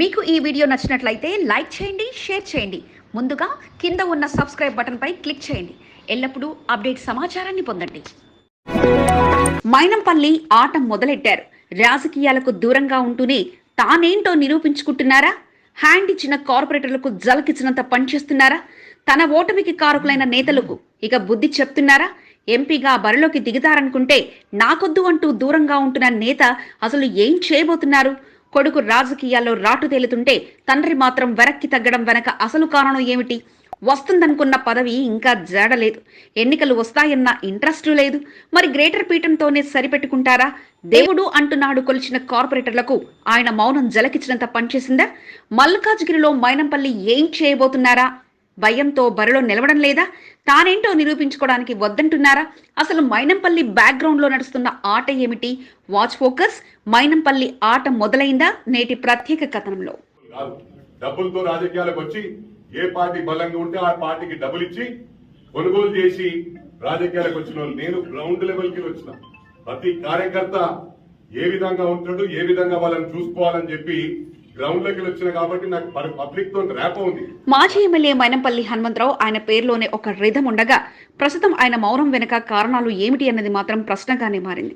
మీకు ఈ వీడియో నచ్చినట్లయితే లైక్ చేయండి షేర్ చేయండి. ముందుగా కింద ఉన్న సబ్స్క్రైబ్ బటన్పై క్లిక్ చేయండి. ఎల్లప్పుడూ అప్డేట్ సమాచారాన్ని పొందండి. మైనంపల్లి ఆట మొదలెట్టారు. రాజకీయాలకు దూరంగా ఉంటూనే తానేంటో నిరూపించుకుంటున్నారా? హ్యాండ్ ఇచ్చిన కార్పొరేటర్లకు జలకిచ్చినంత పనిచేస్తున్నారా తన ఓటమికి కారకులైన నేతలకు ఇక బుద్ధి చెప్తున్నారా? ఎంపీగా బరిలోకి దిగుతారనుకుంటే నాకొద్దు అంటూ దూరంగా ఉంటున్న నేత అసలు ఏం చేయబోతున్నారు? కొడుకు రాజకీయాల్లో రాటు తేలుతుంటే తండ్రి మాత్రం వెనక్కి తగ్గడం వెనక అసలు కారణం ఏమిటి? వస్తుందనుకున్న పదవి ఇంకా జాడలేదు. ఎన్నికలు వస్తాయన్న ఇంట్రెస్ట్ లేదు. మరి గ్రేటర్ పీఠంతోనే సరిపెట్టుకుంటారా? దేవుడు అంటున్నాడు కొలిచిన కార్పొరేటర్లకు. ఆయన మౌనం జలకిచ్చినంత పనిచేసిందా? మల్కాజ్గిరిలో మైనంపల్లి ఏం చేయబోతున్నారా? భయంతో బరిలో నిలవడం లేదా తానేంటో నిరూపించుకోవడానికి వద్దంటున్నారా? అసలు మైనంపల్లి బ్యాక్గ్రౌండ్లో నడుస్తున్న ఆట ఏమిటి? వాచ్ ఫోకస్ మైనంపల్లి ఆట మొదలైందా? నేటి ప్రత్యేక కథనంలో. డబ్బులతో రాజకీయాలకు వచ్చి ఏ పార్టీ బలంగా ఉంటే ఆ పార్టీకి డబ్బులు ఇచ్చి కొనుగోలు చేసి రాజకీయాలకు వచ్చిన వాళ్ళు. నేను గ్రౌండ్ లెవెల్కి వచ్చిన. ప్రతి కార్యకర్త ఏ విధంగా ఉంటాడు ఏ విధంగా వాళ్ళని చూసుకోవాలని చెప్పి మాజీ ఎమ్మెల్యే మైనంపల్లి హనుమంతరావు ఆయన పేరులోనే ఒక రిధం ఉండగా ప్రస్తుతం ఆయన మౌనం వెనుక కారణాలు ఏమిటి అన్నది మాత్రం ప్రశ్నగానే మారింది.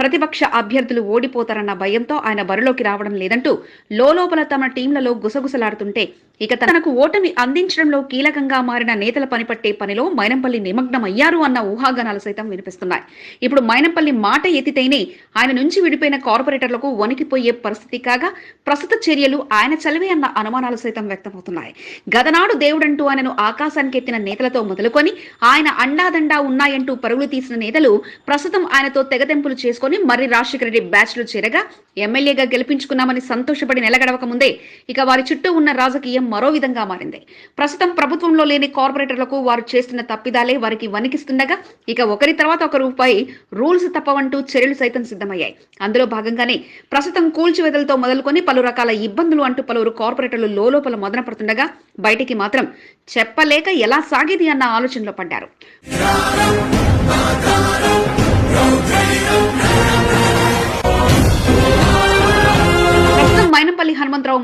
ప్రతిపక్ష అభ్యర్థులు ఓడిపోతారన్న భయంతో ఆయన బరిలోకి రావడం లేదంటూ లోపల తమ టీంలలో గుసగుసలాడుతుంటే ఇక తనకు ఓటమి అందించడంలో కీలకంగా మారిన నేతల పనిపట్టే పనిలో మైనంపల్లి నిమగ్నమయ్యారు అన్న ఊహాగానాలు సైతం వినిపిస్తున్నాయి. ఇప్పుడు మైనంపల్లి మాట ఎత్తితేనే ఆయన నుంచి విడిపోయిన కార్పొరేటర్లకు వణికిపోయే పరిస్థితి కాగా ప్రస్తుత చర్యలు ఆయన చలివే అన్న అనుమానాలు సైతం వ్యక్తమవుతున్నాయి. గతనాడు దేవుడంటూ ఆయనను ఆకాశానికి ఎత్తిన నేతలతో మొదలుకొని ఆయన అండాదండా ఉన్నాయంటూ పరుగులు తీసిన నేతలు ప్రస్తుతం ఆయనతో తెగతెంపులు చేసుకొని మర్రి రాజశేఖర రెడ్డి బ్యాచ్లో చేరగా ఎమ్మెల్యేగా గెలిపించుకున్నామని సంతోషపడి నెలగడవక ముందే ఇక వారి చుట్టూ ఉన్న రాజకీయం మరో విధంగా మారింది. ప్రస్తుతం ప్రభుత్వంలో లేని కార్పొరేటర్లకు వారు చేస్తున్న తప్పిదాలే వారికి వణికిస్తుండగా ఇక ఒకరి తర్వాత ఒకరుపై రూల్స్ తప్పవంటూ చర్యలు సైతం సిద్ధమయ్యాయి. అందులో భాగంగానే ప్రస్తుతం కూల్చివేతలతో మొదలుకొని పలు రకాల ఇబ్బందులు అంటూ పలువురు కార్పొరేటర్లు లోపల మొదన పడుతుండగా బయటికి మాత్రం చెప్పలేక ఎలా సాగేది అన్న ఆలోచనలో పడ్డారు. Ta-da!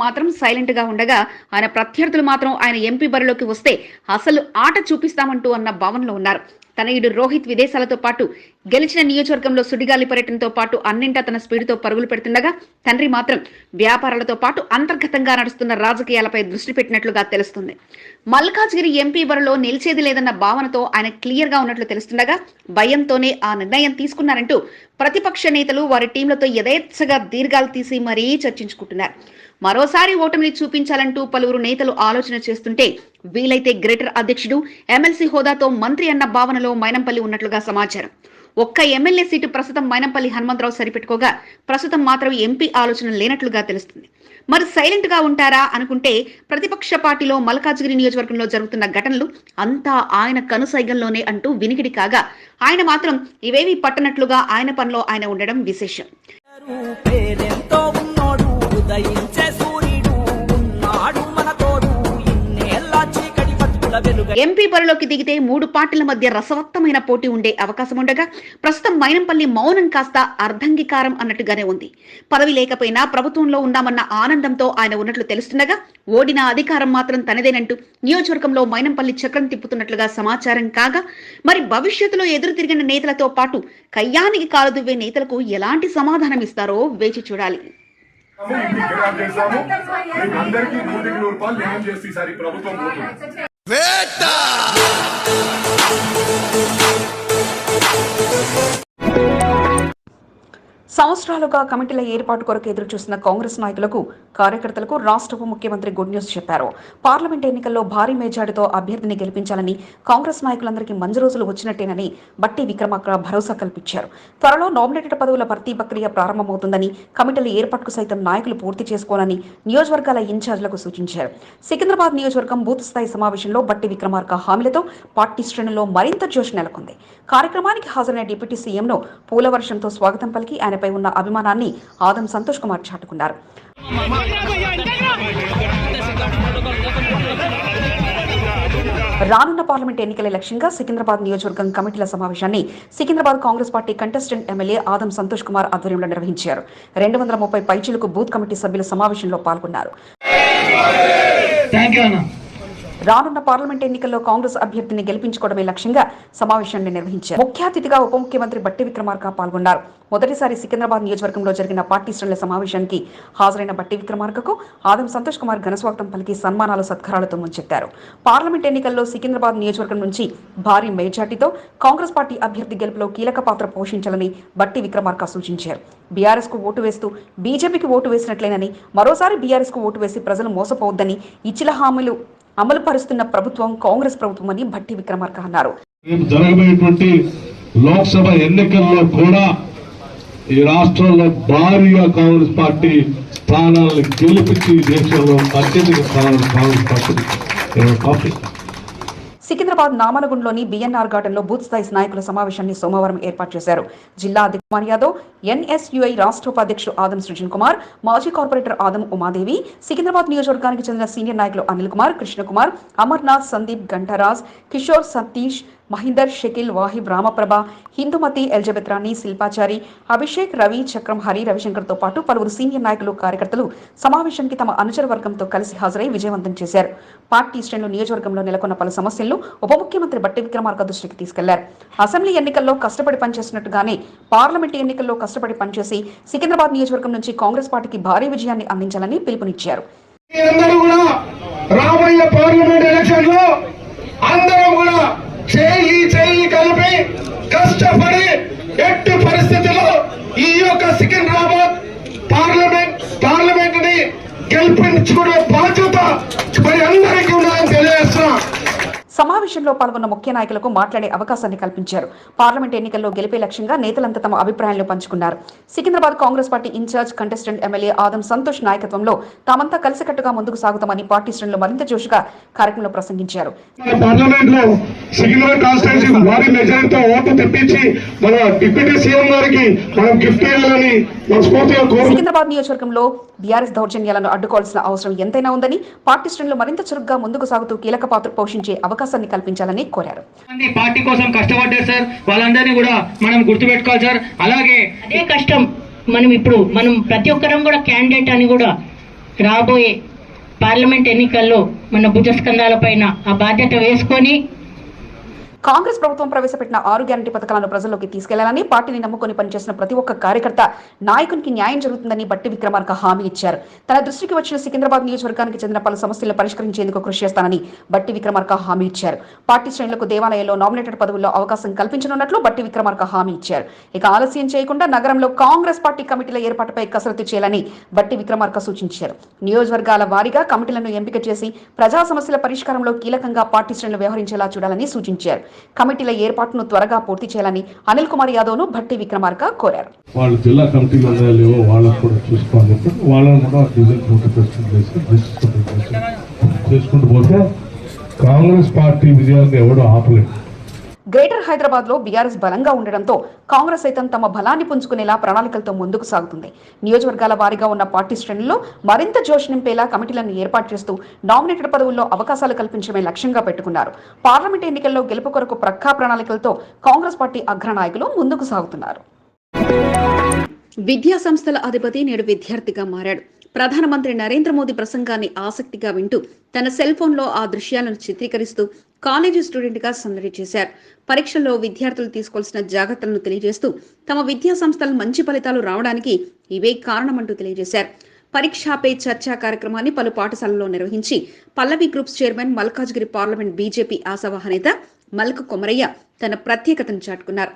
మాత్రం సైలెంట్గా ఉండగా ఆయన ప్రత్యర్థులు మాత్రం ఆయన ఎంపీ బరిలోకి వస్తే అసలు ఆట చూపిస్తామంటూ అన్న భావనలో ఉన్నారు. తనయుడు రోహిత్ విదేశాలతో పాటు గెలిచిన నియోజకవర్గంలో సుడిగాలి పర్యటనతో పాటు అన్నింటా తన స్పీడ్తో పరుగులు పెడుతుండగా తండ్రి మాత్రం వ్యాపారాలతో పాటు అంతర్గతంగా నడుస్తున్న రాజకీయాలపై దృష్టి పెట్టినట్లుగా తెలుస్తుంది. మల్కాజ్గిరి ఎంపీ బరిలో నిలిచేది లేదన్న భావనతో ఆయన క్లియర్గా ఉన్నట్లు తెలుస్తుండగా భయంతోనే ఆ నిర్ణయం తీసుకున్నారంటూ ప్రతిపక్ష నేతలు వారి టీంలతో యథేచ్ఛగా దీర్ఘాలు తీసి మరీ చర్చించుకుంటున్నారు. మరోసారి ఓటమిని చూపించాలంటూ పలువురు నేతలు ఆలోచన చేస్తుంటే వీలైతే గ్రేటర్ అధ్యక్షుడు ఎమ్మెల్సీ హోదాతో మంత్రి అన్న భావనలో మైనంపల్లి ఉన్నట్లుగా సమాచారం. ఒక్క ఎమ్మెల్యే సీటు ప్రస్తుతం మైనంపల్లి హనుమంతరావు సరిపెట్టుకోగా ప్రస్తుతం మాత్రం ఎంపీ ఆలోచన లేనట్లుగా తెలుస్తుంది. మరి సైలెంట్గా ఉంటారా అనుకుంటే ప్రతిపక్ష పార్టీలో మల్కాజ్గిరి నియోజకవర్గంలో జరుగుతున్న ఘటనలు అంతా ఆయన కనుసైగంలోనే అంటూ వినికిడి కాగా ఆయన మాత్రం ఇవేవి పట్టనట్లుగా ఆయన పనిలో ఆయన ఉండడం విశేషం. ఎంపీ బరిలోకి దిగితే మూడు పార్టీల మధ్య రసవత్తమైన పోటీ ఉండే అవకాశం ఉండగా ప్రస్తుతం మైనంపల్లి మౌనం కాస్త అర్ధంగీకారం అన్నట్టుగానే ఉంది. పదవి లేకపోయినా ప్రభుత్వంలో ఉన్నామన్న ఆనందంతో ఆయన ఉన్నట్లు తెలుస్తుండగా ఓడిన అధికారం మాత్రం తనదేనంటూ నియోజకవర్గంలో మైనంపల్లి చక్రం తిప్పుతున్నట్లుగా సమాచారం కాగా మరి భవిష్యత్తులో ఎదురు తిరిగిన నేతలతో పాటు కయ్యానికి కాలుదువ్వే నేతలకు ఎలాంటి సమాధానం ఇస్తారో వేచి చూడాలి. మీకు అందరికీ నూటికి నూరు రూపాయలు న్యాయం చేసి ఈసారి ప్రభుత్వం Eita! సంవత్సరాలుగా కమిటీల ఏర్పాటు కొరకు ఎదురు చూసిన కాంగ్రెస్ నాయకులకు కార్యకర్తలకు రాష్ట్ర ఉప ముఖ్యమంత్రి గుడ్ న్యూస్ చెప్పారు. పార్లమెంట్ ఎన్నికల్లో భారీ మేజార్టీతో అభ్యర్థిని గెలిపించాలని కాంగ్రెస్ నాయకులందరికీ మంచి రోజులు వచ్చినట్టేనని బట్టి విక్రమార్క భరోసా కల్పించారు. త్వరలో నామినేటెడ్ పదవుల భర్తీ ప్రక్రియ ప్రారంభమవుతుందని కమిటీల ఏర్పాటుకు సైతం నాయకులు పూర్తి చేసుకోవాలని నియోజకవర్గాల ఇన్ఛార్జీలకు సూచించారు. సికింద్రాబాద్ నియోజకవర్గం బూత్ స్థాయి సమావేశంలో బట్టి విక్రమార్క హామీలతో పార్టీ శ్రేణుల్లో మరింత జోష్ నెలకొంది. కార్యక్రమానికి హాజరైన డిప్యూటీ సీఎంను పూల వర్షంతో స్వాగతం పలికి ఆయన ఆయనపై ఉన్న అభిమానాన్ని ఆదం సంతోష్ కుమార్ చాటుకున్నారు. రానున్న పార్లమెంట్ ఎన్నికల లక్ష్యంగా సికింద్రాబాద్ నియోజకవర్గం కమిటీల సమావేశాన్ని Secunderabad Congress party contestant MLA Adam Santosh Kumar ఆధ్వర్యంలో నిర్వహించారు. రెండు వందల ముప్పై పైచీలకు బూత్ కమిటీ సభ్యులు సమావేశంలో పాల్గొన్నారు. థ్యాంక్ యూ అన్న రానున్న పార్లమెంట్ ఎన్నికల్లో కాంగ్రెస్ అభ్యర్థిని గెలిపించుకోవడమే లక్ష్యంగా సమావేశాన్ని నిర్వహించారు. ముఖ్య అతిథిగా ఉప ముఖ్యమంత్రి బట్టి విక్రమార్క పాల్గొన్నారు. మొదటిసారి సికింద్రాబాద్ నియోజకవర్గంలో జరిగిన పార్టీ శ్రేణుల సమావేశానికి హాజరైన బట్టి విక్రమార్కకు ఆదం సంతోష్ కుమార్ ఘనస్వాగతం పలికి సన్మానాలు సత్కారాలతో ముంచెత్తారు. పార్లమెంట్ ఎన్నికల్లో సికింద్రాబాద్ నియోజకవర్గం నుంచి భారీ మెజార్టీతో కాంగ్రెస్ పార్టీ అభ్యర్థి గెలుపులో కీలక పాత్ర పోషించాలని బట్టి విక్రమార్క సూచించారు. బీఆర్ఎస్కు ఓటు వేస్తూ బీజేపీకి ఓటు వేసినట్లేనని మరోసారి బీఆర్ఎస్కు ఓటు వేసి ప్రజలు మోసపోవద్దని ఇచ్చిన హామీలు అమలు పరుస్తున్న ప్రభుత్వం కాంగ్రెస్ ప్రభుత్వమని భట్టి విక్రమార్క అన్నారు. జరగబోయేటువంటి లోక్సభ ఎన్నికల్లో కూడా ఈ రాష్ట్రంలో భారీగా కాంగ్రెస్ పార్టీ స్థానాలను గెలిపించి దేశంలో అత్యధిక స్థానాలు కాంగ్రెస్ పార్టీ పంపిస్తారు సికింద్రాబాద్ నామనగుండ్లోని బిఎన్ఆర్ గార్డెన్లో బూత్ స్థాయి నాయకుల సమావేశాన్ని సోమవారం ఏర్పాటు చేశారు. జిల్లా అధికారి కుమార్ యాదవ్ ఎన్ఎస్యుఐ రాష్ట్ర ఉపాధ్యక్షుడు ఆదం సృజన్ కుమార్ మాజీ కార్పొరేటర్ ఆదం ఉమాదేవి సికింద్రాబాద్ నియోజకవర్గానికి చెందిన సీనియర్ నాయకులు అనిల్ కుమార్ కృష్ణకుమార్ అమర్నాథ్ సందీప్ గంటరాజ్ కిషోర్ సతీష్ మహిందర్ షకిల్ వాహిబ్ రామప్రభ హిందుమతి ఎల్జబెత్ రాణి శిల్పాచారి అభిషేక్ రవి చక్రం హరి రవిశంకర్తో పాటు పలువురు సీనియర్ నాయకులు కార్యకర్తలు సమావేశానికి తమ అనుచర వర్గంతో కలిసి హాజరై విజయవంతం చేశారు. పార్టీ శ్రేణులు నియోజకవర్గంలో నెలకొన్న పలు సమస్యలను ఉప ముఖ్యమంత్రి బట్టి విక్రమార్క దృష్టికి తీసుకెళ్ళారు. అసెంబ్లీ ఎన్నికల్లో కష్టపడి పనిచేసినట్టుగానే పార్లమెంట్ ఎన్నికల్లో కష్టపడి పనిచేసి సికింద్రాబాద్ నియోజకవర్గం నుంచి కాంగ్రెస్ పార్టీకి భారీ విజయాన్ని అందించాలని పిలుపునిచ్చారు. రాబోయే పార్లమెంట్ ఎలక్షన్లో అందరం కూడా చేయి చేయి కలిపి కష్టపడి ఎట్టి పరిస్థితిలో ఈ యొక్క సికింద్రాబాద్ పార్లమెంట్ పార్లమెంట్ని గెలిపించుకునే బాధ్యత మరి అందరికీ ఉండాలని తెలియజేస్తున్నా. సమావేశంలో పాల్గొన్న ముఖ్య నాయకులకు మాట్లాడే అవకాశాన్ని కల్పించారు. పార్లమెంట్ ఎన్నికల్లో గెలిపే లక్ష్యంగా నేతలంతా తమ అభిప్రాయాలను పంచుకున్నారు. Secunderabad Congress party in charge contestant MLA Adam Santosh నాయకత్వంలో తామంతా కలిసికట్టుగా ముందుకు సాగుతామని పార్టీ శ్రేణులు మరింత జోషుగా కార్యక్రమంలో ప్రసంగించారు. సికింద్రాబాద్ నియోజకవర్గంలో బీఆర్ఎస్ దౌర్జన్యాలను అడ్డుకోవాల్సిన అవసరం ఎంతైనా ఉందని పార్టీ శ్రేణులు మరింత చురుగ్గా ముందుకు సాగుతూ కీలక పాత్ర పోషించే అవకాశాన్ని కల్పించాలని కోరారు. పార్టీ కోసం కష్టపడ్డారు సార్. వాళ్ళందరినీ కూడా మనం గుర్తుపెట్టుకోవాలి సార్. అలాగే అదే కష్టం. మనం ఇప్పుడు మనం ప్రతి ఒక్కరం కూడా క్యాండిడేట్ అని కూడా రాబోయే పార్లమెంట్ ఎన్నికల్లో మన భుజస్కంధాల పైన ఆ బాధ్యత వేసుకొని కాంగ్రెస్ ప్రభుత్వం ప్రవేశపెట్టిన ఆరు గ్యారంటీ పథకాలను ప్రజల్లోకి తీసుకెళ్ళాలని పార్టీని నమ్ముకొని పనిచేసిన ప్రతి ఒక్క కార్యకర్త నాయకునికి న్యాయం జరుగుతుందని బట్టి విక్రమార్క హామీ ఇచ్చారు. తన దృష్టికి వచ్చిన సికింద్రాబాద్ నియోజకవర్గానికి చెందిన పలు సమస్యలను పరిష్కరించేందుకు కృషి చేస్తానని బట్టి విక్రమార్క హామీ ఇచ్చారు. పార్టీ శ్రేణులకు దేవాలయంలో నామినేటెడ్ పదవుల్లో అవకాశం కల్పించనున్నట్లు బట్టి విక్రమార్క హామీ ఇచ్చారు. ఇక ఆలస్యం చేయకుండా నగరంలో కాంగ్రెస్ పార్టీ కమిటీల ఏర్పాటుపై కసరత్తు చేయాలని బట్టి విక్రమార్క సూచించారు. నియోజకవర్గాల వారీగా కమిటీలను ఎంపిక చేసి ప్రజా సమస్యల పరిష్కారంలో కీలకంగా పార్టీ శ్రేణులు వ్యవహరించేలా చూడాలని సూచించారు. కమిటీల ఏర్పాటును త్వరగా పూర్తి చేయాలని అనిల్ కుమార్ యాదవ్ను భట్టి విక్రమార్క కోరారు. వాళ్ళు జిల్లా కమిటీలు ఉన్నాయో లేవో వాళ్ళకు కూడా చూసుకోవాలి. వాళ్ళని కూడా చేసుకుంటూ పోతే కాంగ్రెస్ పార్టీ విజయాన్ని ఎవడో ఆపలేదు. గ్రేటర్ హైదరాబాద్లో బీఆర్ఎస్ బలంగా ఉండడంతో కాంగ్రెస్ సైతం తమ బలాన్ని పుంజుకునేలా ప్రణాళికలతో ముందుకు సాగుతుంది. నియోజకవర్గాల వారీగా ఉన్న పార్టీ శ్రేణుల్లో మరింత జోష్ నింపేలా కమిటీలను ఏర్పాటు చేస్తూ నామినేటెడ్ పదవుల్లో అవకాశాలు కల్పించడమే లక్ష్యంగా పెట్టుకున్నారు. పార్లమెంట్ ఎన్నికల్లో గెలుపు కొరకు ప్రక్కా ప్రణాళికలతో కాంగ్రెస్ పార్టీ అగ్రనాయకులు ముందుకు సాగుతున్నారు. విద్యా సంస్థల అధిపతి నేడు విద్యార్థిగా మారాడు. ప్రధానమంత్రి నరేంద్ర మోదీ ప్రసంగాన్ని ఆసక్తిగా వింటూ తన సెల్ ఫోన్లో ఆ దృశ్యాలను చిత్రీకరిస్తూ కాలేజీ స్టూడెంట్గా సందడి చేశారు. పరీక్షల్లో విద్యార్థులు తీసుకోవాల్సిన జాగ్రత్తలను తెలియజేస్తూ తమ విద్యా సంస్థలు మంచి ఫలితాలు రావడానికి ఇవే కారణమంటూ తెలియజేశారు. పరీక్షాపే చర్చా కార్యక్రమాన్ని పలు పాఠశాలల్లో నిర్వహించి Pallavi groups chairman Malkajgiri parliament BJP ఆశావాహ నేత మల్క కొమరయ్య తన ప్రత్యేకతను చాటుకున్నారు.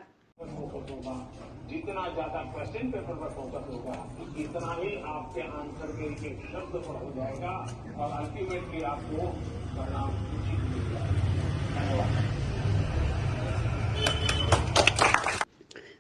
और अल्टीमेटली आपको परिणाम उचित मिल जाएगा धन्यवाद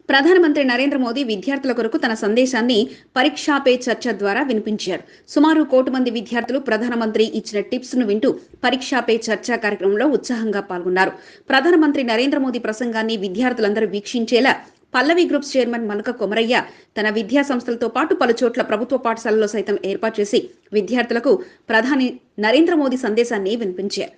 ప్రధానమంత్రి నరేంద్ర మోదీ విద్యార్థుల కొరకు తన సందేశాన్ని పరీక్షా పే చర్చ ద్వారా వినిపించారు సుమారు కోటి మంది విద్యార్థులు ప్రధానమంత్రి ఇచ్చిన టిప్స్ ను వింటూ పరీక్షా పే చర్చ కార్యక్రమంలో ఉత్సాహంగా పాల్గొన్నారు ప్రధానమంత్రి నరేంద్ర మోదీ ప్రసంగాన్ని విద్యార్థులందరూ వీక్షించేలా పల్లవి గ్రూప్స్ చైర్మన్ మనక కొమరయ్య తన విద్యా సంస్థలతో పాటు పలుచోట్ల ప్రభుత్వ పాఠశాలలో సైతం ఏర్పాటు చేసి విద్యార్థులకు ప్రధాని నరేంద్ర మోదీ సందేశాన్ని వినిపించారు.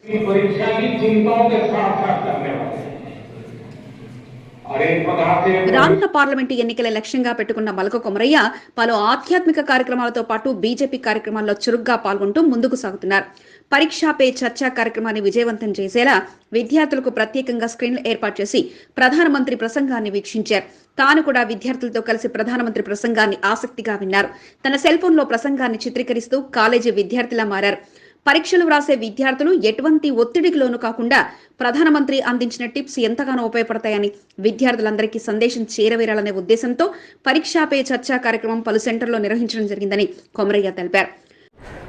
రానున్న పార్లమెంటు ఎన్నికల లక్ష్యంగా పెట్టుకున్న మలక కొమరయ్య పలు ఆధ్యాత్మిక కార్యక్రమాలతో పాటు బీజేపీ కార్యక్రమాల్లో చురుగ్గా పాల్గొంటూ ముందుకు సాగుతున్నారు. పరీక్షా పే చర్చా కార్యక్రమాన్ని విజయవంతం చేసేలా విద్యార్థులకు ప్రత్యేకంగా స్క్రీన్లు ఏర్పాటు చేసి ప్రధానమంత్రి ప్రసంగాన్ని వీక్షించారు. తాను కూడా విద్యార్థులతో కలిసి ప్రధానమంత్రి ప్రసంగాన్ని ఆసక్తిగా విన్నారు. తన సెల్ఫోన్లో ప్రసంగాన్ని చిత్రీకరిస్తూ కాలేజీ విద్యార్థిలా మారారు. పరీక్షలు వ్రాసే విద్యార్థులు ఎటువంటి ఒత్తిడికి లోను కాకుండా ప్రధానమంత్రి అందించిన టిప్స్ ఎంతగానో ఉపయోగపడతాయని విద్యార్థులందరికీ సందేశం చేరవేరాలనే ఉద్దేశంతో పరీక్షా పే చర్చా కార్యక్రమం పలు సెంటర్లో నిర్వహించడం జరిగిందని కొమరయ్య తెలిపారు.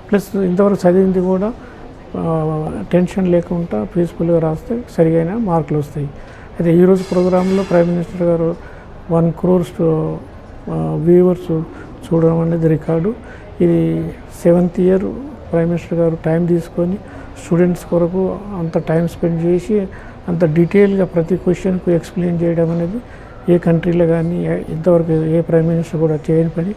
ప్లస్ ఇంతవరకు చదివింది కూడా టెన్షన్ లేకుండా పీస్ఫుల్గా రాస్తే సరిగైన మార్కులు వస్తాయి. అయితే ఈరోజు ప్రోగ్రాంలో ప్రైమ్ మినిస్టర్ గారు వన్ క్రోర్స్ వ్యూవర్స్ చూడడం అనేది రికార్డు. ఇది సెవెంత్ ఇయర్ ప్రైమ్ మినిస్టర్ గారు టైం తీసుకొని స్టూడెంట్స్ కొరకు అంత టైం స్పెండ్ చేసి అంత డీటెయిల్గా ప్రతి క్వశ్చన్కు ఎక్స్ప్లెయిన్ చేయడం అనేది ఏ కంట్రీలో కానీ ఇంతవరకు ఏ ప్రైమ్ మినిస్టర్ కూడా చేయని పని.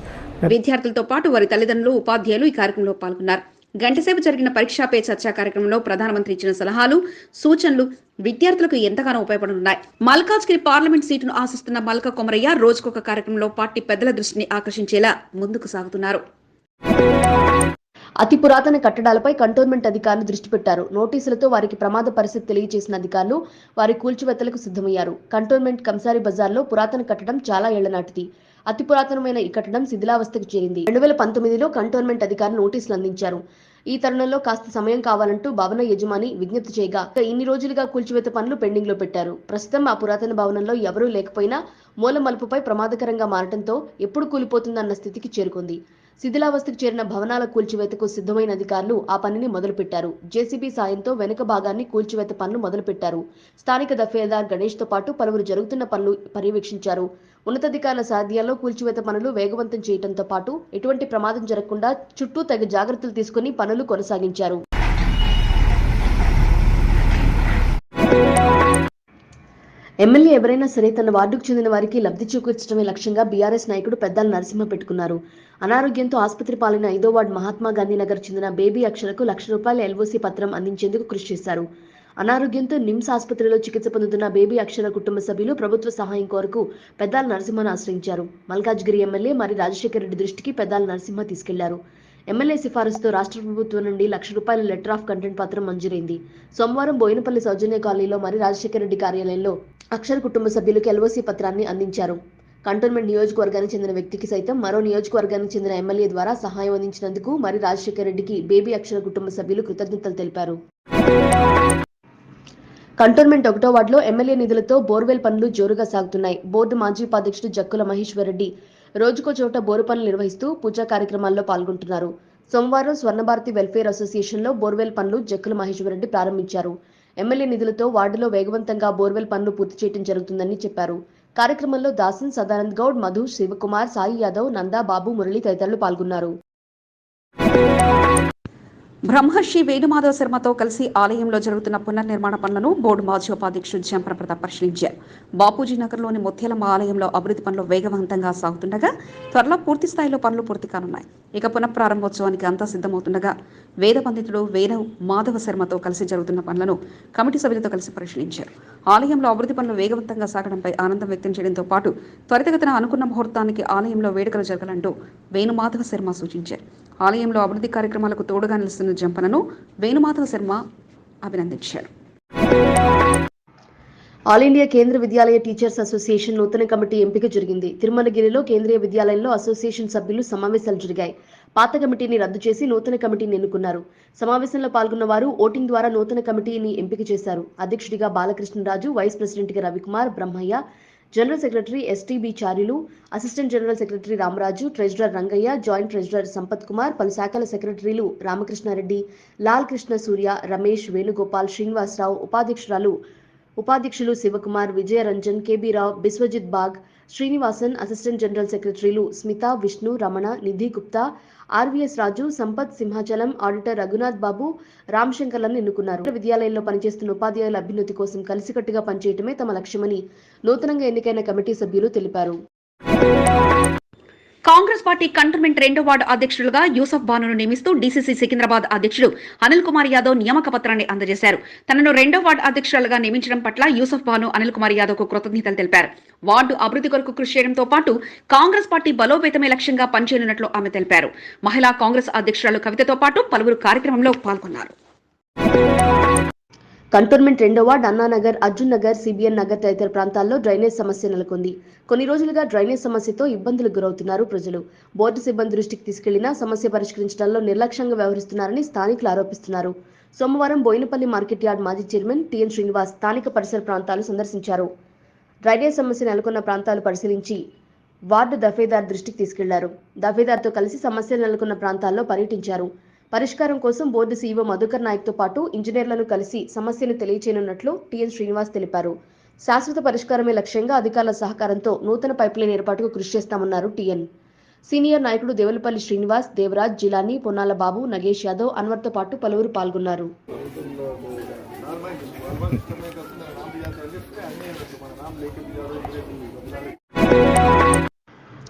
విద్యార్థులతో పాటు వారి తల్లిదండ్రులు ఉపాధ్యాయులు ఈ కార్యక్రమంలో పాల్గొన్నారు. గంటసేపు జరిగిన పరీక్షా పే చర్చా కార్యక్రమంలో ప్రధానమంత్రి ఇచ్చిన సలహాలు సూచనలు విద్యార్థులకు ఎంతగానో ఉపయోగపడనున్నాయి. మల్కాజ్గిరి పార్లమెంట్ సీటును ఆశిస్తున్న మల్క కొమరయ్య రోజుకొక కార్యక్రమంలో పార్టీ పెద్దల దృష్టిని ఆకర్షించేలా ముందుకు సాగుతున్నారు. అతి పురాతన కట్టడాలపై కంటోన్మెంట్ అధికారులు దృష్టి పెట్టారు. నోటీసులతో వారికి ప్రమాద పరిస్థితి తెలియజేసిన అధికారులు వారి కూల్చివేతలకు సిద్ధమయ్యారు. కంటోన్మెంట్ కంసారి బజార్లో పురాతన కట్టడం చాలా ఏళ్ళ నాటిది. అతి పురాతనమైన ఈ కట్టడం శిథిలావస్థకు చేరింది. రెండు వేల పంతొమ్మిదిలో కంటోన్మెంట్ అధికారులు నోటీసులు అందించారు. ఈ తరుణంలో కాస్త సమయం కావాలంటూ భవన యజమాని విజ్ఞప్తి చేయగా ఇన్ని రోజులుగా కూల్చివేత పనులు పెండింగ్లో పెట్టారు. ప్రస్తుతం ఆ పురాతన భవనంలో ఎవరూ లేకపోయినా మూల మలుపుపై ప్రమాదకరంగా మారటంతో ఎప్పుడు కూలిపోతుందన్న స్థితికి చేరుకుంది. శిథిలావస్థకు చేరిన భవనాల కూల్చివేతకు సిద్ధమైన అధికారులు ఆ పనిని మొదలుపెట్టారు. జేసీబీ సాయంతో వెనుక భాగాన్ని కూల్చివేత పనులు మొదలుపెట్టారు. స్థానిక దఫేదార్ గణేష్తో పాటు పలువురు జరుగుతున్న పనులు పర్యవేక్షించారు. ఉన్నతాధికారుల సాధ్యాల్లో కూల్చివేత పనులు వేగవంతం చేయడంతో పాటు ఎటువంటి ప్రమాదం జరగకుండా చుట్టూ తగు జాగ్రత్తలు తీసుకుని పనులు కొనసాగించారు. ఎమ్మెల్యే ఎవరైనా సరే తన వార్డుకు చెందిన వారికి లబ్ధి చూపించడమే లక్ష్యంగా బీఆర్ఎస్ నాయకుడు పెద్దాల నరసింహ పెట్టుకున్నారు. అనారోగ్యంతో ఆసుపత్రి పాలైన ఐదో వార్డు మహాత్మా గాంధీ నగర్ చెందిన బేబీ అక్షరకు లక్ష రూపాయల ఎల్ఓసి పత్రం అందించేందుకు కృషి చేశారు. అనారోగ్యంతో నిమ్స్ ఆసుపత్రిలో చికిత్స పొందుతున్న బేబీ అక్షర కుటుంబ సభ్యులు ప్రభుత్వ సహాయం కోరకు పెద్దాల నరసింహను ఆశ్రయించారు. మల్కాజ్గిరి ఎమ్మెల్యే మరి రాజశేఖర రెడ్డి దృష్టికి పెద్దాల నరసింహ తీసుకెళ్ళారు. ఎమ్మెల్యే సిఫారసుతో రాష్ట్ర ప్రభుత్వం నుండి లక్ష రూపాయల లెటర్ ఆఫ్ కంటెంట్ పత్రం మంజూరైంది. సోమవారం బోయినపల్లి సౌజన్య కాలనీలో మరి రాజశేఖర రెడ్డి కార్యాలయంలో అక్షర్ కుటుంబ సభ్యులకు ఎల్ఓసీ పత్రాన్ని అందించారు. కంటోన్మెంట్ నియోజకవర్గానికి చెందిన వ్యక్తికి సైతం మరో నియోజకవర్గానికి చెందిన ఎమ్మెల్యే ద్వారా సహాయం అందించినందుకు మరి రాజశేఖర రెడ్డికి బేబీ అక్షర కుటుంబ సభ్యులు కృతజ్ఞతలు తెలిపారు. కంటోన్మెంట్ ఒకటో వార్డులో ఎమ్మెల్యే నిధులతో బోర్వెల్ పనులు జోరుగా సాగుతున్నాయి. బోర్డు మాజీ ఉపాధ్యక్షుడు జక్కుల మహేశ్వర్ రెడ్డి రోజుకో చోట బోరు పనులు నిర్వహిస్తూ పూజా కార్యక్రమాల్లో పాల్గొంటున్నారు. సోమవారం స్వర్ణభారతి వెల్ఫేర్ అసోసియేషన్లో బోర్వెల్ పనులు జక్కుల మహేశ్వరరెడ్డి ప్రారంభించారు. ఎమ్మెల్యే నిధులతో వార్డులో వేగవంతంగా బోర్వెల్ పనులు పూర్తి చేయడం జరుగుతుందని చెప్పారు. కార్యక్రమంలో దాసన్ సదానంద్ గౌడ్ మధు శివకుమార్ సాయి యాదవ్ నందా బాబు మురళి తదితరులు పాల్గొన్నారు. బ్రహ్మర్షి వేణుమాధవ శర్మతో కలిసి ఆలయంలో జరుగుతున్న పునర్నిర్మాణ పనులను బోర్డు మాజీ ఉపాధ్యక్షుడు జంపర ప్రతాప్ పరిశీలించారు. బాపూజీ నగర్లోని ముత్యాలమ్మ ఆలయంలో అభివృద్ధి పనులు వేగవంతంగా సాగుతుండగా త్వరలో పూర్తి స్థాయిలో పనులు పూర్తి కానున్నాయి. ఇక పునఃప్రారంభోత్సవానికి అంతా సిద్ధమవుతుండగా వేద పండితుడు వేణు మాధవ శర్మతో కలిసి జరుగుతున్న పనులను కమిటీ సభ్యులతో కలిసి పరిశీలించారు. ఆలయంలో అభివృద్ధి పనులు వేగవంతంగా సాగడంపై ఆనందం వ్యక్తం చేయడంతో పాటు త్వరితగతిన అనుకున్న ముహూర్తానికి ఆలయంలో వేడుకలు జరగాలంటూ వేణుమాధవ శర్మ సూచించారు. ఆలయంలో అభివృద్ధి కార్యక్రమాలకు తోడుగా నిలుస్తున్న జంపనను వేణుమాధవ శర్మ అభినందించారు. All India Kendra Vidyalaya teachers association నూతన కమిటీ ఎంపిక జరిగింది. తిరుమలగిరిలో కేంద్రీయ విద్యాలయంలో అసోసియేషన్ సభ్యులు సమావేశాలు జరిగాయి. పాత కమిటీని రద్దు చేసి నూతన కమిటీని ఎన్నుకున్నారు. సమావేశంలో పాల్గొన్న వారు ఓటింగ్ ద్వారా నూతన కమిటీని ఎంపిక చేశారు. అధ్యక్షుడిగా బాలకృష్ణరాజు వైస్ ప్రెసిడెంట్గా Ravikumar Brahmaiah general secretary STB Charyulu assistant general secretary Ramaraju treasurer Rangaiah joint treasurer Sampath Kumar పలు శాఖల సెక్రటరీలు రామకృష్ణారెడ్డి లాల్ కృష్ణ సూర్య రమేష్ వేణుగోపాల్ శ్రీనివాసరావు ఉపాధ్యక్షురాలు ఉపాధ్యక్షులు శివకుమార్ విజయరంజన్ కేబీరావు బిశ్వజిత్ బాగ్ శ్రీనివాసన్ అసిస్టెంట్ జనరల్ సెక్రటరీలు స్మిత విష్ణు రమణ నిధి గుప్తా ఆర్వీఎస్ రాజు సంపత్ సింహాచలం ఆడిటర్ రఘునాథ్ బాబు రామశంకర్లను ఎన్నుకున్నారు. విద్యాలయంలో పనిచేస్తున్న ఉపాధ్యాయుల అభ్యున్నతి కోసం కలిసికట్టుగా పనిచేయటమే తమ లక్ష్యమని నూతనంగా ఎన్నికైన కమిటీ సభ్యులు తెలిపారు. కాంగ్రెస్ పార్టీ కంటోన్మెంట్ రెండో వార్డు అధ్యక్షులుగా యూసఫ్ బానును నియమిస్తూ డీసీసీ సికింద్రాబాద్ అధ్యక్షుడు అనిల్ కుమార్ యాదవ్ నియామక పత్రాన్ని అందజేశారు. తనను రెండో వార్డు అధ్యక్షులుగా నియమించడం పట్ల యూసఫ్ బాను అనిల్ కుమార్ యాదవ్కు కృతజ్ఞతలు తెలిపారు. వార్డు అభివృద్ధి కొరకు కృషి చేయడంతో పాటు కాంగ్రెస్ పార్టీ బలోపేతమే లక్ష్యంగా పనిచేయనున్నట్లు ఆమె తెలిపారు. మహిళా కాంగ్రెస్ అధ్యక్షురాలు కవితతో పాటు పలువురు కార్యక్రమంలో పాల్గొన్నారు. కంటోన్మెంట్ రెండో వార్డ్ అన్నానగర్ అర్జున్ నగర్ సిబిఎన్ నగర్ తదితర ప్రాంతాల్లో డ్రైనేజ్ సమస్య నెలకొంది. కొన్ని రోజులుగా డ్రైనేజ్ సమస్యతో ఇబ్బందులకు గురవుతున్నారు ప్రజలు. బోర్డు సిబ్బంది దృష్టికి తీసుకెళ్ళినా సమస్య పరిష్కరించడంలో నిర్లక్ష్యంగా వ్యవహరిస్తున్నారని స్థానికులు ఆరోపిస్తున్నారు. సోమవారం బోయినపల్లి మార్కెట్ యార్డ్ మాజీ చైర్మన్ టిఎన్ శ్రీనివాస్ స్థానిక పరిసర ప్రాంతాలు సందర్శించారు. డ్రైనేజ్ సమస్య నెలకొన్న ప్రాంతాలు పరిశీలించి వార్డు దఫేదార్ దృష్టికి తీసుకెళ్ళారు. దఫేదార్తో కలిసి సమస్యలు నెలకొన్న ప్రాంతాల్లో పర్యటించారు. పరిష్కారం కోసం బోర్డు సీఈఓ మధుకర్ నాయక్తో పాటు ఇంజనీర్లను కలిసి సమస్యను తెలియచేయనున్నట్లు టిఎన్ శ్రీనివాస్ తెలిపారు. శాశ్వత పరిష్కారమే లక్ష్యంగా అధికారుల సహకారంతో నూతన పైప్లైన్ ఏర్పాటుకు కృషి చేస్తామన్నారు టిఎన్. సీనియర్ నాయకుడు దేవులపల్లి శ్రీనివాస్ దేవరాజ్ జిలాని పొన్నాల బాబు నగేష్ యాదవ్ అన్వర్తో పాటు పలువురు పాల్గొన్నారు.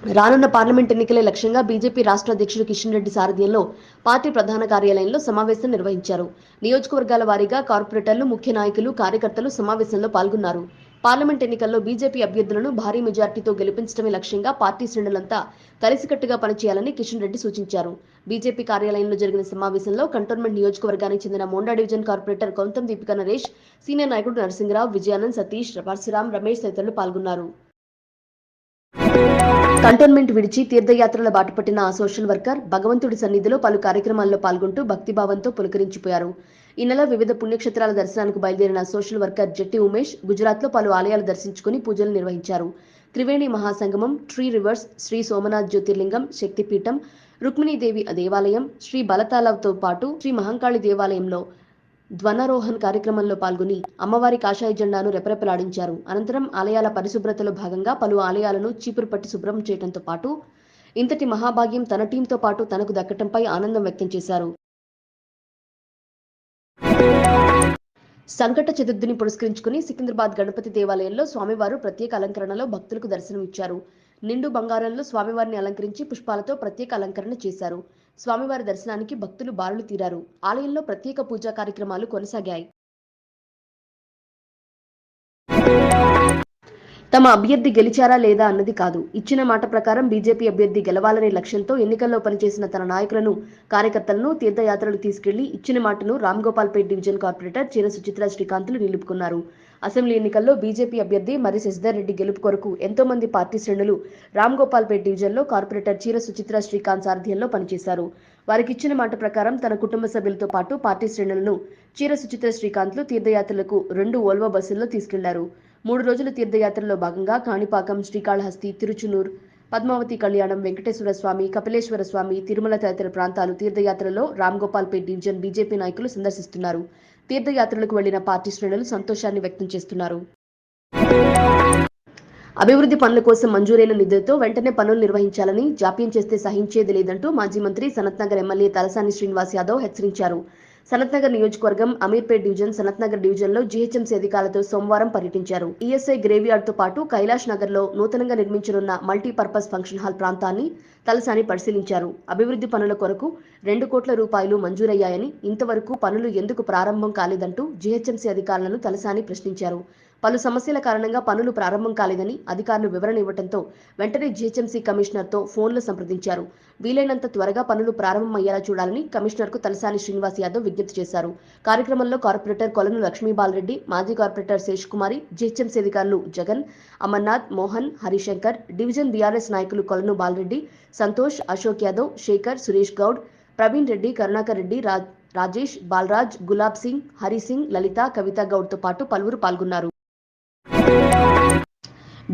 రానున్న పార్లమెంట్ ఎన్నికలే లక్ష్యంగా బీజేపీ రాష్ట్ర అధ్యక్షుడు కిషన్ రెడ్డి సారథ్యంలో పార్టీ ప్రధాన కార్యాలయంలో సమావేశం నిర్వహించారు. నియోజకవర్గాల వారీగా కార్పొరేటర్లు ముఖ్య నాయకులు కార్యకర్తలు సమావేశంలో పాల్గొన్నారు. పార్లమెంట్ ఎన్నికల్లో బీజేపీ అభ్యర్థులను భారీ మెజార్టీతో గెలిపించడమే లక్ష్యంగా పార్టీ శ్రేణులంతా కలిసికట్టుగా పనిచేయాలని కిషన్ రెడ్డి సూచించారు. బీజేపీ కార్యాలయంలో జరిగిన సమావేశంలో కంటోన్మెంట్ నియోజకవర్గానికి చెందిన Monda division corporator Gautam Deepika Naresh senior నాయకుడు నరసింహరావు విజయానంద్ సతీష్ పరశురాం రమేష్ తదితరులు పాల్గొన్నారు. కంటోన్మెంట్ విడిచి తీర్థయాత్రల బాటపట్టిన ఆ సోషల్ వర్కర్ భగవంతుడి సన్నిధిలో పలు కార్యక్రమాల్లో పాల్గొంటూ భక్తిభావంతో పులకరించిపోయారు. ఈ నెల వివిధ పుణ్యక్షేత్రాల దర్శనానికి బయలుదేరిన సోషల్ వర్కర్ జట్టి ఉమేష్ గుజరాత్లో పలు ఆలయాలు దర్శించుకుని పూజలు నిర్వహించారు. త్రివేణి మహాసంగమం ట్రీ రివర్స్ శ్రీ సోమనాథ్ జ్యోతిర్లింగం శక్తిపీఠం రుక్మిణీదేవి దేవాలయం శ్రీ బలతాలవ్తో పాటు శ్రీ మహంకాళి దేవాలయంలో ధ్వనారోహణ్ కార్యక్రమంలో పాల్గొని అమ్మవారి కాషాయ జెండాను రెపరెపలాడించారు. అనంతరం ఆలయాల పరిశుభ్రతలో భాగంగా పలు ఆలయాలను చీపురు పట్టి శుభ్రం చేయడంతో పాటు ఇంతటి మహాభాగ్యం తన టీంతో పాటు తనకు దక్కటంపై ఆనందం వ్యక్తం చేశారు. సంకట చతుర్థిని పురస్కరించుకుని సికింద్రాబాద్ గణపతి దేవాలయంలో స్వామివారు ప్రత్యేక అలంకరణలో భక్తులకు దర్శనమిచ్చారు. నిండు బంగారంలో స్వామివారిని అలంకరించి పుష్పాలతో ప్రత్యేక అలంకరణ చేశారు. స్వామివారి దర్శనానికి భక్తులు బారులు తీరారు. ఆలయంలో ప్రత్యేక పూజా కార్యక్రమాలు కొనసాగాయి. తమ అభ్యర్థి గెలిచారా లేదా అన్నది కాదు. ఇచ్చిన మాట ప్రకారం బీజేపీ అభ్యర్థి గెలవాలనే లక్ష్యంతో ఎన్నికల్లో పనిచేసిన తన నాయకులను కార్యకర్తలను తీర్థయాత్రలు తీసుకెళ్ళి ఇచ్చిన మాటను రామ్ గోపాల్పేట్ డివిజన్ కార్పొరేటర్ చీర సుచిత్ర శ్రీకాంత్లు నిలుపుకున్నారు. అసెంబ్లీ ఎన్నికల్లో బీజేపీ అభ్యర్థి మరి శశిధర్ రెడ్డి గెలుపు కొరకు ఎంతో మంది పార్టీ శ్రేణులు రామ్ గోపాల్పేట్ డివిజన్లో కార్పొరేటర్ చీర సుచిత్ర శ్రీకాంత్ సారథ్యంలో పనిచేశారు. వారికి ఇచ్చిన మాట ప్రకారం తన కుటుంబ సభ్యులతో పాటు పార్టీ శ్రేణులను చీర సుచిత్ర శ్రీకాంత్లు తీర్థయాత్రలకు రెండు ఓల్వో బస్సుల్లో తీసుకెళ్ళారు. మూడు రోజుల తీర్థయాత్రలో భాగంగా కాణిపాకం శ్రీకాళహస్తి తిరుచునూర్ పద్మావతి కళ్యాణం వెంకటేశ్వర స్వామి కపిలేశ్వర స్వామి తిరుమల తదితర ప్రాంతాలు తీర్థయాత్రలో రామ్ గోపాల్ గోపాల్పేట్ డివిజన్ బీజేపీ నాయకులు సందర్శిస్తున్నారు. తీర్థయాత్రలకు వెళ్ళిన పార్టీ శ్రేణులు సంతోషాన్ని వ్యక్తం చేస్తున్నారు. అభివృద్ధి పనుల కోసం మంజూరైన నిధులతో వెంటనే పనులు నిర్వహించాలని జాప్యం చేస్తే సహించేది లేదంటూ మాజీ మంత్రి సనత్నగర్ ఎమ్మెల్యే తలసాని శ్రీనివాస్ యాదవ్ హెచ్చరించారు. సనత్నగర్ నియోజకవర్గం అమీర్పేట్ డివిజన్ సనత్నగర్ డివిజన్లో జీహెచ్ఎంసీ అధికారులతో సోమవారం పర్యటించారు. ఈఎస్ఐ గ్రేవియార్డ్తో పాటు కైలాష్ నగర్లో నూతనంగా నిర్మించనున్న మల్టీపర్పస్ ఫంక్షన్ హాల్ ప్రాంతాన్ని తలసాని పరిశీలించారు. అభివృద్ధి పనుల కొరకు రెండు కోట్ల రూపాయలు మంజూరయ్యాయని ఇంతవరకు పనులు ఎందుకు ప్రారంభం కాలేదంటూ జీహెచ్ఎంసీ అధికారులను తలసాని ప్రశ్నించారు. పలు సమస్యల కారణంగా పనులు ప్రారంభం కాలేదని అధికారులు వివరణ ఇవ్వడంతో వెంటనే జీహెచ్ఎంసీ కమిషనర్తో ఫోన్లో సంప్రదించారు. వీలైనంత త్వరగా పనులు ప్రారంభమయ్యేలా చూడాలని కమిషనర్కు తలసాని శ్రీనివాస్ యాదవ్ విజ్ఞప్తి చేశారు. కార్యక్రమంలో కార్పొరేటర్ కొలను లక్ష్మీబాలరెడ్డి మాజీ కార్పొరేటర్ శేష్ కుమారి జీహెచ్ఎంసీ అధికారులు జగన్ అమర్నాథ్ మోహన్ హరిశంకర్ డివిజన్ బీఆర్ఎస్ నాయకులు కొలను బాలరెడ్డి సంతోష్ అశోక్ యాదవ్ శేఖర్ సురేష్ గౌడ్ ప్రవీణ్ రెడ్డి కరుణాకర్ రెడ్డి రాజ్ రాజేష్ బాలరాజ్ గులాబ్ సింగ్ హరి సింగ్ లలిత కవిత గౌడ్తో పాటు పలువురు పాల్గొన్నారు.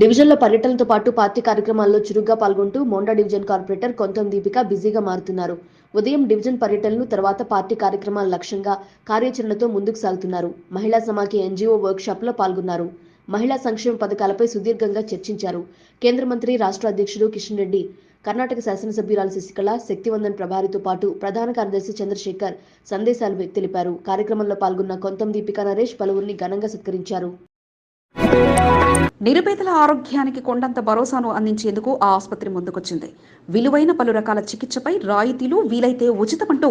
డివిజన్లో పర్యటనతో పాటు పార్టీ కార్యక్రమాల్లో చురుగ్గా పాల్గొంటూ మోండా డివిజన్ కార్పొరేటర్ కొంతం దీపిక బిజీగా మారుతున్నారు. ఉదయం డివిజన్ పర్యటనలు తర్వాత పార్టీ కార్యక్రమాల లక్ష్యంగా కార్యాచరణతో ముందుకు సాగుతున్నారు. మహిళా సమాఖ్య ఎన్జీఓ వర్క్షాప్లో పాల్గొన్నారు. మహిళా సంక్షేమ పథకాలపై సుదీర్ఘంగా చర్చించారు. కేంద్ర మంత్రి రాష్ట్ర అధ్యక్షుడు కిషన్ రెడ్డి కర్ణాటక శాసనసభ్యురాలు శశికళ శక్తివందన్ ప్రభారితో పాటు ప్రధాన కార్యదర్శి చంద్రశేఖర్ సందేశాలు తెలిపారు. కార్యక్రమంలో పాల్గొన్న కొంతం దీపికా నరేష్ పలువురిని ఘనంగా సత్కరించారు. నిరుపేదల ఆరోగ్యానికి కొండంత భరోసాను అందించేందుకు ఆ ఆసుపత్రి ముందుకొచ్చింది. విలువైన పలు రకాల చికిత్సపై రాయితీలు వీలైతే ఉచితమంటూ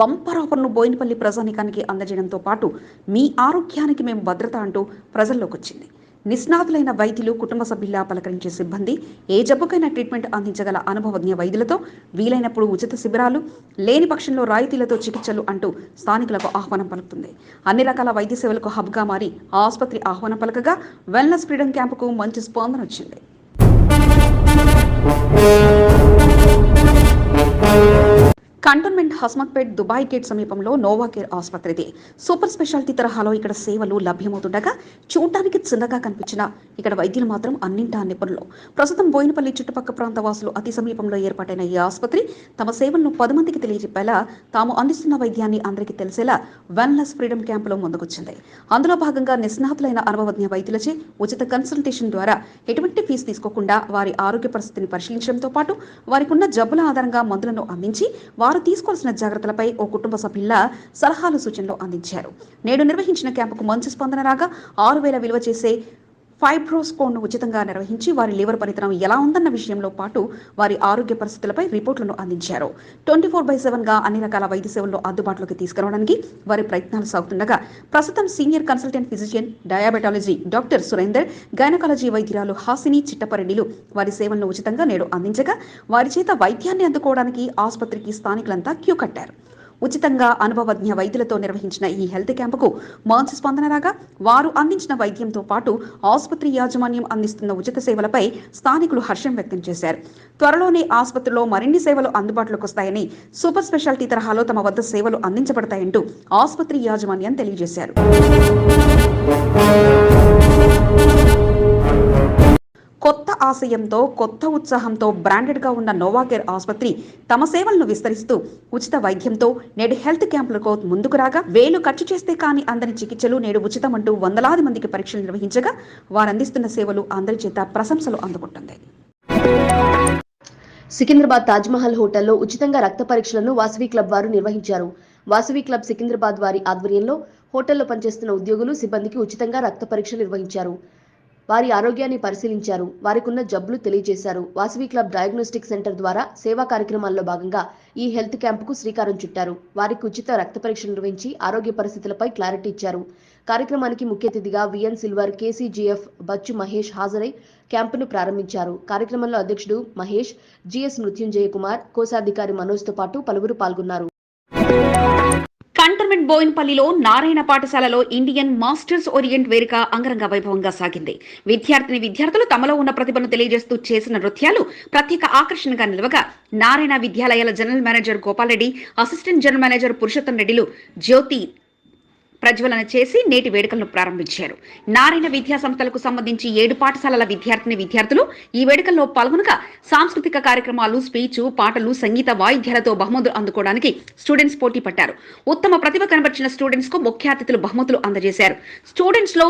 బంపర్ ఆఫర్ను బోయినపల్లి ప్రజానికానికి అందజేయడంతో పాటు మీ ఆరోగ్యానికి మేము భద్రత అంటూ ప్రజల్లోకి వచ్చింది నిష్ణాతులైన వైద్యులు కుటుంబ సభ్యుల పలకరించే సిబ్బంది ఏ జబ్బుకైనా ట్రీట్మెంట్ అందించగల అనుభవజ్ఞ వైద్యులతో వీలైనప్పుడు ఉచిత శిబిరాలు లేని పక్షంలో రాయితీలతో చికిత్సలు అంటూ స్థానికులకు ఆహ్వానం పలుకుతుంది. అన్ని రకాల వైద్య సేవలకు హబ్గా మారి ఆసుపత్రి ఆహ్వానం పలకగా వెల్నెస్ ఫ్రీడమ్ క్యాంపుకు మంచి స్పందన వచ్చింది. కంటోన్మెంట్ హస్మత్పేట్ దుబాయ్ గేట్ సమీపంలో నోవా కేర్ ఆసుపత్రిది. సూపర్ స్పెషాలిటీ తరహాలో ఇక్కడ సేవలు లభ్యమవుతుండగా చూడటానికి చిన్నగా కనిపించిన ఇక్కడ వైద్యులు మాత్రం అన్నింటా నిపుణులు. ప్రస్తుతం బోయినపల్లి చుట్టుపక్క ప్రాంత వాసులు అతి సమీపంలో ఏర్పాటైన ఈ ఆసుపత్రి తమ సేవలను పది మందికి తెలియజెప్పేలా తాము అందిస్తున్న వైద్యాన్ని అందరికీ తెలిసేలా వెల్నెస్ ఫ్రీడమ్ క్యాంపులో ముందుకొచ్చింది. అందులో భాగంగా నిష్ణాతులైన అనుభవజ్ఞ వైద్యులచే ఉచిత కన్సల్టేషన్ ద్వారా ఎటువంటి ఫీజు తీసుకోకుండా వారి ఆరోగ్య పరిస్థితిని పరిశీలించడంతో పాటు వారికి ఉన్న జబ్బుల ఆధారంగా మందులను అందించి వారు తీసుకోవాల్సిన జాగ్రత్తలపై ఓ కుటుంబ సభ్యుల సలహాలు సూచనలు అందించారు. నేడు నిర్వహించిన క్యాంపుకు మంచి స్పందన రాగా ఆరు వేల విలువ చేసే ఫైబ్రోస్కోన్ను ఉచితంగా నిర్వహించి వారి లివర్ పనితనం ఎలా ఉందన్న విషయంలో పాటు వారి ఆరోగ్య పరిస్థితులపై రిపోర్టులను అందించారు. ట్వంటీ ఫోర్ బై సెవెన్గా అన్ని రకాల వైద్య సేవలను అందుబాటులోకి తీసుకురావడానికి వారి ప్రయత్నాలు సాగుతుండగా ప్రస్తుతం senior consultant physician diabetology doctor Surender gynaecology వైద్యురాలు Hasini చిట్టపరెడ్డిలు వారి సేవలను ఉచితంగా నేడు అందించగా వారి చేత వైద్యాన్ని అందుకోవడానికి ఆసుపత్రికి స్థానికులంతా క్యూ కట్టారు. ఉచితంగా అనుభవజ్ఞ వైద్యులతో నిర్వహించిన ఈ హెల్త్ క్యాంపుకు మంచి స్పందన రాగా వారు అందించిన వైద్యంతో పాటు ఆసుపత్రి యాజమాన్యం అందిస్తున్న ఉచిత సేవలపై స్థానికులు హర్షం వ్యక్తం చేశారు. త్వరలోనే ఆసుపత్రిలో మరిన్ని సేవలు అందుబాటులోకి వస్తాయని సూపర్ స్పెషాలిటీ తరహాలో తమ వద్ద సేవలు అందించబడతాయంటూ ఆసుపత్రి యాజమాన్యం తెలియజేశారు. ఆశయంతో కొత్త ఉత్సాహంతో బ్రాండెడ్గా ఉన్న నోవాకేర్ ఆసుపత్రి తమ సేవలను విస్తరిస్తూ ఉచిత వైద్యంతో నేడు హెల్త్ క్యాంపులకు ముందుకు రాగా వేలు ఖర్చు చేస్తే కాని అందని చికిత్సలు నేడు ఉచితమంటూ వందలాది మందికి పరీక్షలు నిర్వహించగా వారందిస్తున్న సేవలు అందరి చేత ప్రశంసలు అందుకుంటుంది. సికింద్రాబాద్ తాజ్మహల్ హోటల్లో ఉచితంగా రక్త పరీక్షలను వాసవి క్లబ్ వారు నిర్వహించారు. వాసవి క్లబ్ సికింద్రాబాద్ వారి ఆధ్వర్యంలో హోటల్లో పనిచేస్తున్న ఉద్యోగులు సిబ్బందికి ఉచితంగా రక్త పరీక్ష నిర్వహించారు. వారి ఆరోగ్యాన్ని పరిశీలించారు. వారికున్న జబ్బులు తెలియజేశారు. వాసవి క్లబ్ డయాగ్నోస్టిక్ సెంటర్ ద్వారా సేవా కార్యక్రమాల్లో భాగంగా ఈ హెల్త్ క్యాంపుకు శ్రీకారం చుట్టారు. వారికి ఉచిత రక్త పరీక్ష నిర్వహించి ఆరోగ్య పరిస్థితులపై క్లారిటీ ఇచ్చారు. కార్యక్రమానికి ముఖ్య అతిథిగా VN silver KCGF Bachchu Mahesh హాజరై క్యాంపును ప్రారంభించారు. కార్యక్రమంలో అధ్యక్షుడు మహేష్ జిఎస్ మృత్యుంజయ కుమార్ కోశాధికారి మనోజ్తో పాటు పలువురు పాల్గొన్నారు. కంటోన్మెంట్ బోయిన్పల్లిలో నారాయణ పాఠశాలలో ఇండియన్ మాస్టర్స్ ఓరియంట్ వేదిక అంగరంగ వైభవంగా సాగింది. విద్యార్థిని విద్యార్థులు తమలో ఉన్న ప్రతిభను తెలియజేస్తూ చేసిన నృత్యాలు ప్రత్యేక ఆకర్షణగా నిలవగా Narayana విద్యాలయాల general manager Gopal Reddy assistant general manager Purushottam రెడ్డిలు జ్యోతి ప్రజ్వలన చేసి నేటి వేడుకలను ప్రారంభించారు. నారాయణ విద్యా సంస్థలకు సంబంధించి ఏడు పాఠశాలల విద్యార్థిని విద్యార్థులు ఈ వేడుకల్లో పాల్గొనగా సాంస్కృతిక కార్యక్రమాలు స్పీచ్ పాటలు సంగీత వాయిద్యాలతో బహుమతులు అందుకోవడానికి స్టూడెంట్స్ పోటీ పట్టారు. ఉత్తమ ప్రతిభ కనబర్చిన స్టూడెంట్స్కు ముఖ్య అతిథులు బహుమతులు అందజేశారు. స్టూడెంట్స్లో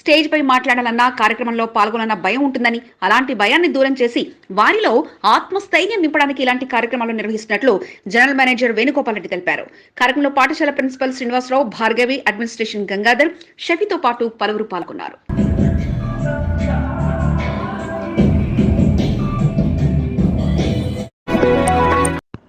స్టేజ్ పై మాట్లాడాలన్నా కార్యక్రమంలో పాల్గొనన్న భయం ఉంటుందని అలాంటి భయాన్ని దూరం చేసి వారిలో ఆత్మస్థైర్యం నింపడానికి ఇలాంటి కార్యక్రమాలు నిర్వహిస్తున్నట్లు జనరల్ మేనేజర్ వేణుగోపాల్ రెడ్డి తెలిపారు. కార్యక్రమంలో పాఠశాల ప్రిన్సిపల్ శ్రీనివాసరావు భార్గవి అడ్మినిస్ట్రేషన్ గంగాధర్ షఫీతో పాటు పలువురు పాల్గొన్నారు.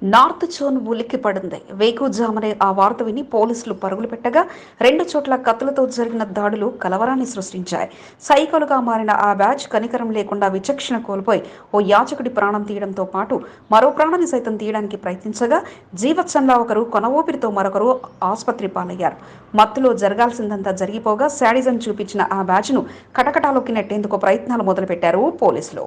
నార్త్ జోన్ ఉలిక్కి పడింది. వేకుజామనే ఆ వార్త విని పోలీసులు పరుగులు పెట్టగా రెండు చోట్ల కత్తులతో జరిగిన దాడులు కలవరాన్ని సృష్టించాయి. సైకోలుగా మారిన ఆ బ్యాచ్ కనికరం లేకుండా విచక్షణ కోల్పోయి ఓ యాచకుడి ప్రాణం తీయడంతో పాటు మరో ప్రాణాన్ని సైతం తీయడానికి ప్రయత్నించగా జీవత్సంలా ఒకరు కొనవోపిరితో మరొకరు ఆసుపత్రి పాలయ్యారు. మత్తులో జరగాల్సిందంతా జరిగిపోగా శాడిజం చూపించిన ఆ బ్యాచ్ను కటకటాలోకి నెట్టేందుకు ప్రయత్నాలు మొదలుపెట్టారు పోలీసులు.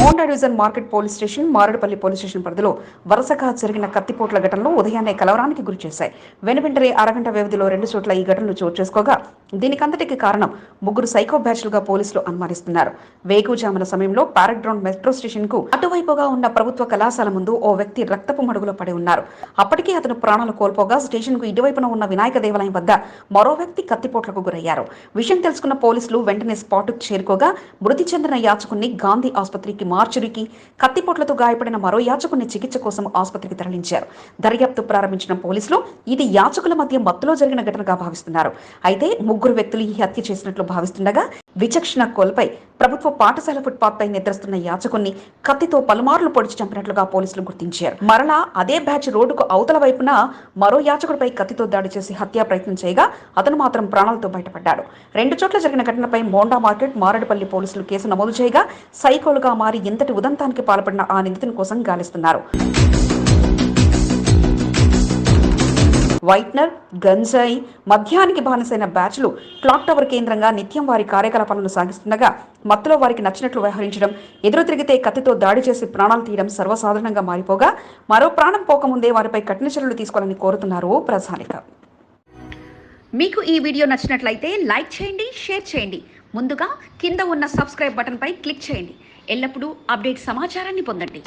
Monda division market police station Marredpally police station పరిధిలో వరుసగా జరిగిన కత్తిపోట్ల ఘటనలు ఉదయాన్నే కలవరానికి గురి చేశాయి వెనువెంటనే అరగంట వ్యవధిలో రెండు చోట్ల ఈ ఘటనలు చోటు చేసుకోగా దీనికంతటికి కారణం ముగ్గురు సైకో బ్యాచ్లుగా పోలీసులు అనుమానిస్తున్నారు. వేగుజాముల సమయంలో పారాగ్రౌండ్ మెట్రో స్టేషన్కు అటువైపుగా ఉన్న ప్రభుత్వ కళాశాల ముందు ఓ వ్యక్తి రక్తపు మడుగులో పడి ఉన్నారు. అప్పటికే అతను ప్రాణాలు కోల్పోగా స్టేషన్కు ఇటువైపున ఉన్న వినాయక దేవాలయం వద్ద మరో వ్యక్తి కత్తిపోట్లకు గురయ్యారు. విషయం తెలుసుకున్న పోలీసులు వెంటనే స్పాట్ చేరుకోగా మృతి చెందిన యాచకుని గాంధీ ఆసుపత్రికి మార్చురికి కత్తిపోట్లతో గాయపడిన మరో యాచకుని చికిత్స కోసం ఆసుపత్రికి తరలించారు. దర్యాప్తు ప్రారంభించిన పోలీసులు ఇది యాచకుల మధ్య మత్తులో జరిగిన ఘటనగా భావిస్తున్నారు. అయితే ముగ్గురు వ్యక్తులు ఈ హత్య చేసినట్లు భావిస్తుండగా విచక్షణ కోల్పై ప్రభుత్వ పాఠశాల ఫుట్పాత్ పై నిద్రిస్తున్న యాచకుని కత్తితో పలుమార్లు పొడిచి చంపినట్లుగా పోలీసులు గుర్తించారు. మరలా అదే బ్యాచ్ రోడ్డుకు అవతల వైపున మరో యాచకుడిపై కత్తితో దాడి చేసి హత్యా ప్రయత్నం చేయగా అతను మాత్రం ప్రాణాలతో బయటపడ్డాడు. రెండు చోట్ల జరిగిన ఘటనపై మోండా మార్కెట్ మారడపల్లి పోలీసులు కేసు నమోదు చేయగా సైకోలుగా మారి ఇంతటి ఉదంతానికి పాల్పడిన ఆ నిందితుని కోసం గాలిస్తున్నారు. వైట్నర్ గంజాయి మద్యానికి బానిసైన బ్యాచ్లు క్లాక్ టవర్ కేంద్రంగా నిత్యం వారి కార్యకలాపాలను సాగిస్తుండగా మత్తులో వారికి నచ్చినట్లు వ్యవహరించడం ఎదురు తిరిగితే కత్తితో దాడి చేసి ప్రాణాలు తీయడం సర్వసాధారణంగా మారిపోగా మరో ప్రాణం పోకముందే వారిపై కఠిన చర్యలు తీసుకోవాలని కోరుతున్నారు ప్రజానిక. మీకు ఈ వీడియో నచ్చినట్లయితే లైక్ చేయండి షేర్ చేయండి. ముందుగా కింద ఉన్న సబ్స్క్రైబ్ బటన్పై క్లిక్ చేయండి. ఎల్లప్పుడూ అప్డేట్ సమాచారాన్ని పొందండి.